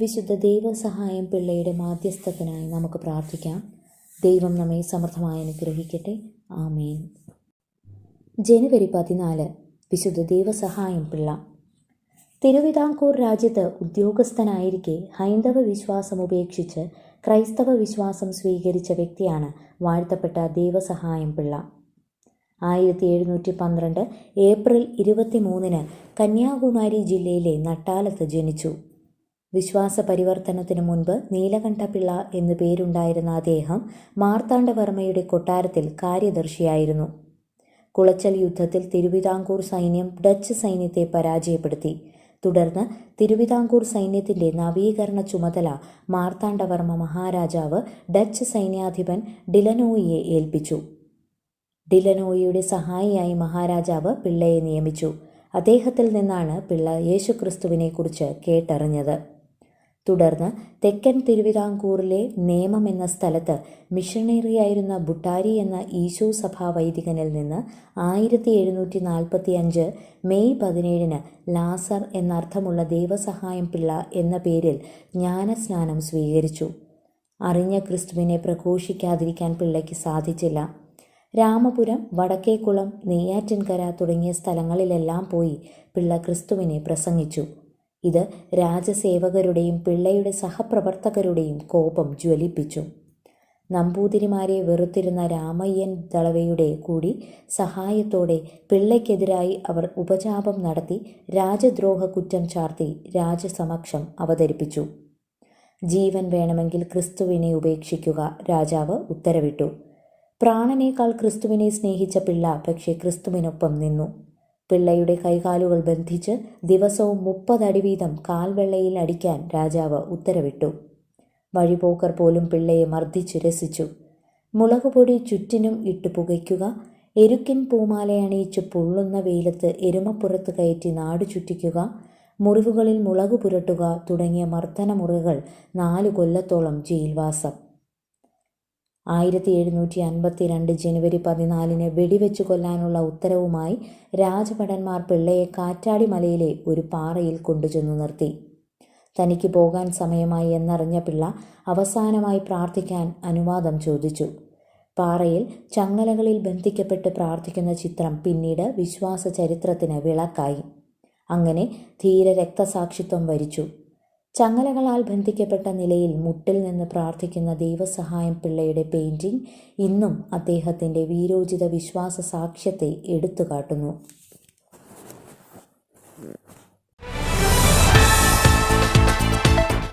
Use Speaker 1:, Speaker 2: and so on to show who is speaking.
Speaker 1: വിശുദ്ധ ദൈവ ദൈവസഹായം പിള്ളയുടെ മാധ്യസ്ഥത്തിനായി നമുക്ക് പ്രാർത്ഥിക്കാം. ദൈവം നമ്മെ സമൃദ്ധമായി അനുഗ്രഹിക്കട്ടെ. ആമേൻ. ജനുവരി പതിനാല് വിശുദ്ധ ദൈവ ദൈവസഹായം പിള്ള. തിരുവിതാംകൂർ രാജ്യത്ത് ഉദ്യോഗസ്ഥനായിരിക്കെ ഹൈന്ദവ വിശ്വാസം ഉപേക്ഷിച്ച് ക്രൈസ്തവ വിശ്വാസം സ്വീകരിച്ച വ്യക്തിയാണ് വാഴ്ത്തപ്പെട്ട ദൈവസഹായം പിള്ള. ആയിരത്തി എഴുന്നൂറ്റി പന്ത്രണ്ട് ഏപ്രിൽ ഇരുപത്തി മൂന്നിന് കന്യാകുമാരി ജില്ലയിലെ നട്ടാലത്ത് ജനിച്ചു. വിശ്വാസ പരിവർത്തനത്തിനു മുൻപ് നീലകണ്ഠപിള്ള എന്നു പേരുണ്ടായിരുന്ന അദ്ദേഹം മാർത്താണ്ഡവർമ്മയുടെ കൊട്ടാരത്തിൽ കാര്യദർശിയായിരുന്നു. കുളച്ചൽ യുദ്ധത്തിൽ തിരുവിതാംകൂർ സൈന്യം ഡച്ച് സൈന്യത്തെ പരാജയപ്പെടുത്തി. തുടർന്ന് തിരുവിതാംകൂർ സൈന്യത്തിന്റെ നവീകരണ ചുമതല മാർത്താണ്ഡവർമ്മ മഹാരാജാവ് ഡച്ച് സൈന്യാധിപൻ ഡിലനോയിയെ ഏൽപ്പിച്ചു. ഡിലനോയിയുടെ സഹായിയായി മഹാരാജാവ് പിള്ളയെ നിയമിച്ചു. അദ്ദേഹത്തിൽ നിന്നാണ് പിള്ള യേശുക്രിസ്തുവിനെക്കുറിച്ച് കേട്ടറിഞ്ഞത്. തുടർന്ന് തെക്കൻ തിരുവിതാംകൂറിലെ നേമം എന്ന സ്ഥലത്ത് മിഷണറിയായിരുന്ന ബുട്ടാരി എന്ന ഈശോ സഭാ വൈദികനിൽ നിന്ന് ആയിരത്തി എഴുന്നൂറ്റി നാൽപ്പത്തി അഞ്ച് മെയ് പതിനേഴിന് ലാസർ എന്നർത്ഥമുള്ള ദൈവസഹായം പിള്ള എന്ന പേരിൽ ജ്ഞാനസ്നാനം സ്വീകരിച്ചു. അറിഞ്ഞ ക്രിസ്തുവിനെ പ്രഘോഷിക്കാതിരിക്കാൻ പിള്ളയ്ക്ക് സാധിച്ചില്ല. രാമപുരം വടക്കേക്കുളം നെയ്യാറ്റിൻകര തുടങ്ങിയ സ്ഥലങ്ങളിലെല്ലാം പോയി പിള്ള ക്രിസ്തുവിനെ പ്രസംഗിച്ചു. ഇത് രാജസേവകരുടെയും പിള്ളയുടെ സഹപ്രവർത്തകരുടെയും കോപം ജ്വലിപ്പിച്ചു. നമ്പൂതിരിമാരെ വെറുത്തിരുന്ന രാമയ്യൻ ദളവയുടെ കൂടി സഹായത്തോടെ പിള്ളയ്ക്കെതിരായി അവർ ഉപചാപം നടത്തി രാജദ്രോഹ കുറ്റം ചാർത്തി രാജസമക്ഷം അവതരിപ്പിച്ചു. ജീവൻ വേണമെങ്കിൽ ക്രിസ്തുവിനെ ഉപേക്ഷിക്കുക രാജാവ് ഉത്തരവിട്ടു. പ്രാണനേക്കാൾ ക്രിസ്തുവിനെ സ്നേഹിച്ച പിള്ള പക്ഷേ ക്രിസ്തുവിനൊപ്പം നിന്നു. പിള്ളയുടെ കൈകാലുകൾ ബന്ധിച്ച് ദിവസവും മുപ്പതടി വീതം കാൽവെള്ളയിൽ അടിക്കാൻ രാജാവ് ഉത്തരവിട്ടു. വഴിപോക്കർ പോലും പിള്ളയെ മർദ്ദിച്ചു രസിച്ചു. മുളകുപൊടി ചുറ്റിനും ഇട്ടു പുകയ്ക്കുക എരുക്കിൻ പൂമാലയണിയിച്ച് പൊള്ളുന്ന വെയിലത്ത് എരുമപ്പുറത്ത് കയറ്റി നാടു ചുറ്റിക്കുക മുറിവുകളിൽ മുളക് പുരട്ടുക തുടങ്ങിയ മർദ്ദനമുറകൾ നാലു കൊല്ലത്തോളം ജയിൽവാസം. ആയിരത്തി എഴുന്നൂറ്റി അൻപത്തി രണ്ട് ജനുവരി പതിനാലിന് വെടിവെച്ചു കൊല്ലാനുള്ള ഉത്തരവുമായി രാജഭടന്മാർ പിള്ളയെ കാറ്റാടി മലയിലെ ഒരു പാറയിൽ കൊണ്ടുചെന്നു നിർത്തി. തനിക്ക് പോകാൻ സമയമായി എന്നറിഞ്ഞ പിള്ള അവസാനമായി പ്രാർത്ഥിക്കാൻ അനുവാദം ചോദിച്ചു. പാറയിൽ ചങ്ങലകളിൽ ബന്ധിക്കപ്പെട്ട് പ്രാർത്ഥിക്കുന്ന ചിത്രം പിന്നീട് വിശ്വാസ ചരിത്രത്തിന് വിളക്കായി. അങ്ങനെ ധീര രക്തസാക്ഷിത്വം വരിച്ചു. ചങ്ങലകളാൽ ബന്ധിക്കപ്പെട്ട നിലയിൽ മുട്ടിൽ നിന്ന് പ്രാർത്ഥിക്കുന്ന ദൈവസഹായം പിള്ളയുടെ പെയിന്റിംഗ് ഇന്നും അദ്ദേഹത്തിന്റെ വീരോചിത വിശ്വാസ സാക്ഷ്യത്തെ എടുത്തുകാട്ടുന്നു.